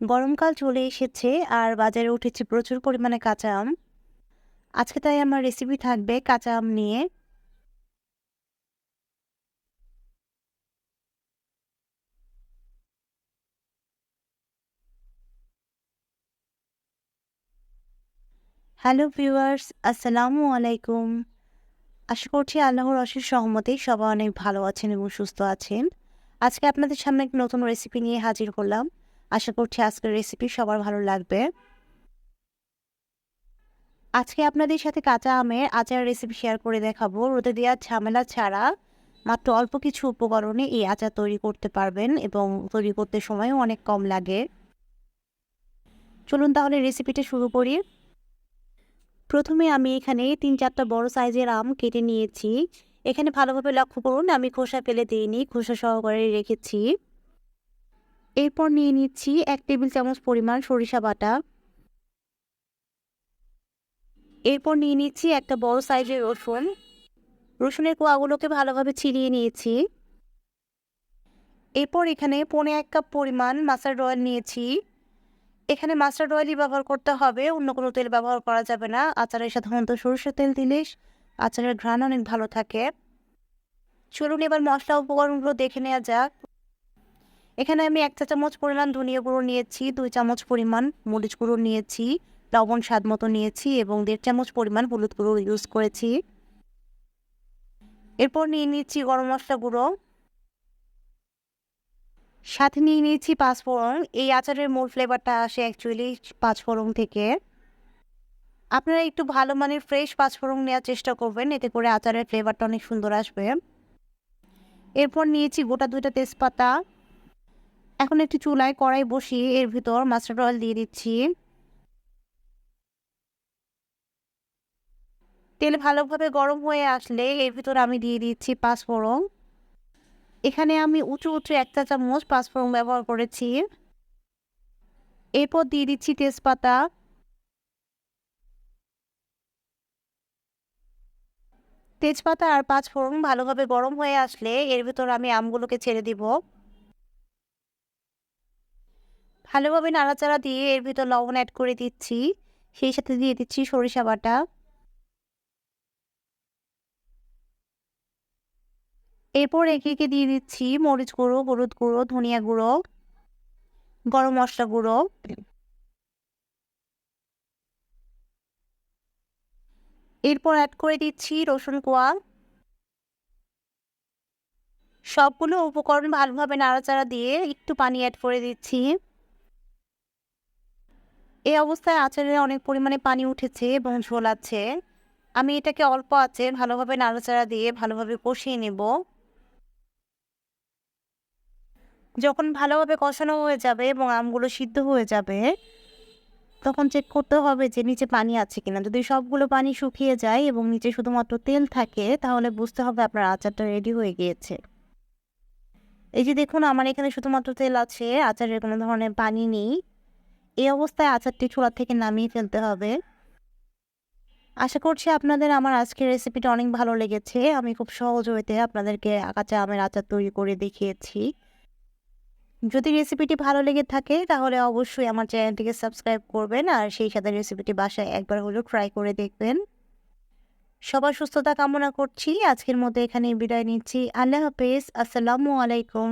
গরমকাল চলে এসেছে আর বাজারে উঠেছে প্রচুর পরিমাণে কাঁচা আম। আজকে তাই আমার রেসিপি থাকবে কাঁচা আম নিয়ে। হ্যালো ভিউয়ার্স আসসালামু আলাইকুম। আশা করছি আল্লাহর অশেষ সহমতে সবাই অনেক ভালো আছেন এবং সুস্থ আছেন। আজকে আপনাদের সামনে একটা নতুন রেসিপি নিয়ে হাজির করলাম আশা করছি আজকের রেসিপি সবার ভালো লাগবে। আজকে আপনাদের সাথে কাঁচা আমের আচার রেসিপি শেয়ার করে দেখাবো। রোদে দেওয়ার ঝামেলা ছাড়া মাত্র অল্প কিছু উপকরণে এই আচার তৈরি করতে পারবেন এবং তৈরি করতে সময়ও অনেক কম লাগে। চলুন তাহলে রেসিপিটা শুরু করি। প্রথমে আমি এখানে তিন চারটা বড় সাইজের আম কেটে নিয়েছি। এখানে ভালোভাবে লক্ষ্য করুন, আমি খোসা ফেলে দিইনি, খোসা সহকারে রেখেছি। এরপর নিয়ে নিচ্ছি এক টেবিল চামচ পরিমাণ সরিষা বাটা। এরপর নিয়ে নিচ্ছি একটা বড় সাইজের রসুন। রসুনের কোয়াগুলোকে ভালোভাবে ছিলিয়ে নিয়েছি। এরপর এখানে পনে এক কাপ পরিমাণ মাস্টার্ড অয়েল নিয়েছি। এখানে মাস্টার্ড অয়েলই ব্যবহার করতে হবে, অন্য কোনো তেল ব্যবহার করা যাবে না। আচারের সাধারণত সরষের তেল দিলে আচারের ঘ্রাণ অনেক ভালো থাকে। চলুন এবার মশলা উপকরণগুলো দেখে নেওয়া যাক। এখানে আমি এক চা চামচ পরিমাণ ধনিয়া গুঁড়ো নিয়েছি, দুই চামচ পরিমাণ মরিচ গুঁড়ো নিয়েছি, লবণ স্বাদ মতো নিয়েছি এবং দেড় চামচ পরিমাণ হলুদ গুঁড়ো ইউজ করেছি। এরপর নিয়ে নিচ্ছি গরম মশলা গুঁড়ো। সাথে নিয়ে নিয়েছি পাঁচফোড়ন। এই আচারের মূল ফ্লেভারটা আসে অ্যাকচুয়ালি পাঁচফোড়ন থেকে। আপনারা একটু ভালো মানের ফ্রেশ পাঁচফোড়ন নেওয়ার চেষ্টা করবেন, এতে করে আচারের ফ্লেভারটা অনেক সুন্দর আসবে। এরপর নিয়েছি গোটা দুইটা তেজপাতা। এখন একটি চুলায় কড়াই বসিয়ে এর ভিতর মাস্টার্ড অয়েল দিয়ে দিচ্ছি। তেল ভালোভাবে গরম হয়ে আসলে এর ভিতর আমি দিয়ে দিচ্ছি পাঁচফোড়ন। এখানে আমি উঁচু উঁচু এক চা চামচ পাঁচফোড়ন ব্যবহার করেছি। এরপর দিয়ে দিচ্ছি তেজপাতা। তেজপাতা আর পাঁচফোড়ন ভালোভাবে গরম হয়ে আসলে এর ভিতর আমি আমগুলোকে ছেড়ে দিব। ভালোভাবে নাড়াচাড়া দিয়ে এর ভিতর লবণ অ্যাড করে দিচ্ছি। সেই সাথে দিয়ে দিচ্ছি সরিষা বাটা। এরপর একে একে দিয়ে দিচ্ছি মরিচ গুঁড়ো, হলুদ গুঁড়ো, ধনিয়া গুঁড়ো, গরম মশলা গুঁড়ো। এরপর অ্যাড করে দিচ্ছি রসুন কোয়া। সবগুলো উপকরণ ভালোভাবে নাড়াচাড়া দিয়ে একটু পানি অ্যাড করে দিচ্ছি। এই অবস্থায় আচারে অনেক পরিমাণে পানি উঠেছে এবং ঝোল আছে আমি এটাকে অল্প আছে ভালোভাবে নাড়াচাড়া দিয়ে ভালোভাবে কষিয়ে নেব। যখন ভালোভাবে কষানো হয়ে যাবে এবং আমগুলো সিদ্ধ হয়ে যাবে, তখন চেক করতে হবে যে নিচে পানি আছে কিনা। যদি সবগুলো পানি শুকিয়ে যায় এবং নিচে শুধুমাত্র তেল থাকে, তাহলে বুঝতে হবে আপনার আচারটা রেডি হয়ে গিয়েছে। এই যে দেখুন, আমার এখানে শুধুমাত্র তেল আছে আচারের কোনো ধরনের পানি নেই। এই অবস্থায় আচারটি চুলা থেকে নামিয়ে ফেলতে হবে। আশা করছি আপনাদের আমার আজকের রেসিপিটা অনেক ভালো লেগেছে। আমি খুব সহজ হইতে আপনাদেরকে কাঁচা আমের আচার তৈরি করে দেখিয়েছি। যদি রেসিপিটি ভালো লেগে থাকে, তাহলে অবশ্যই আমার চ্যানেলটিকে সাবস্ক্রাইব করবেন আর সেই সাথে রেসিপিটি বাসায় একবার হলেও ট্রাই করে দেখবেন। সবার সুস্থতা কামনা করছি। আজকের মতো এখানে বিদায় নিচ্ছি। আল্লাহ হাফেজ। আসসালামু আলাইকুম।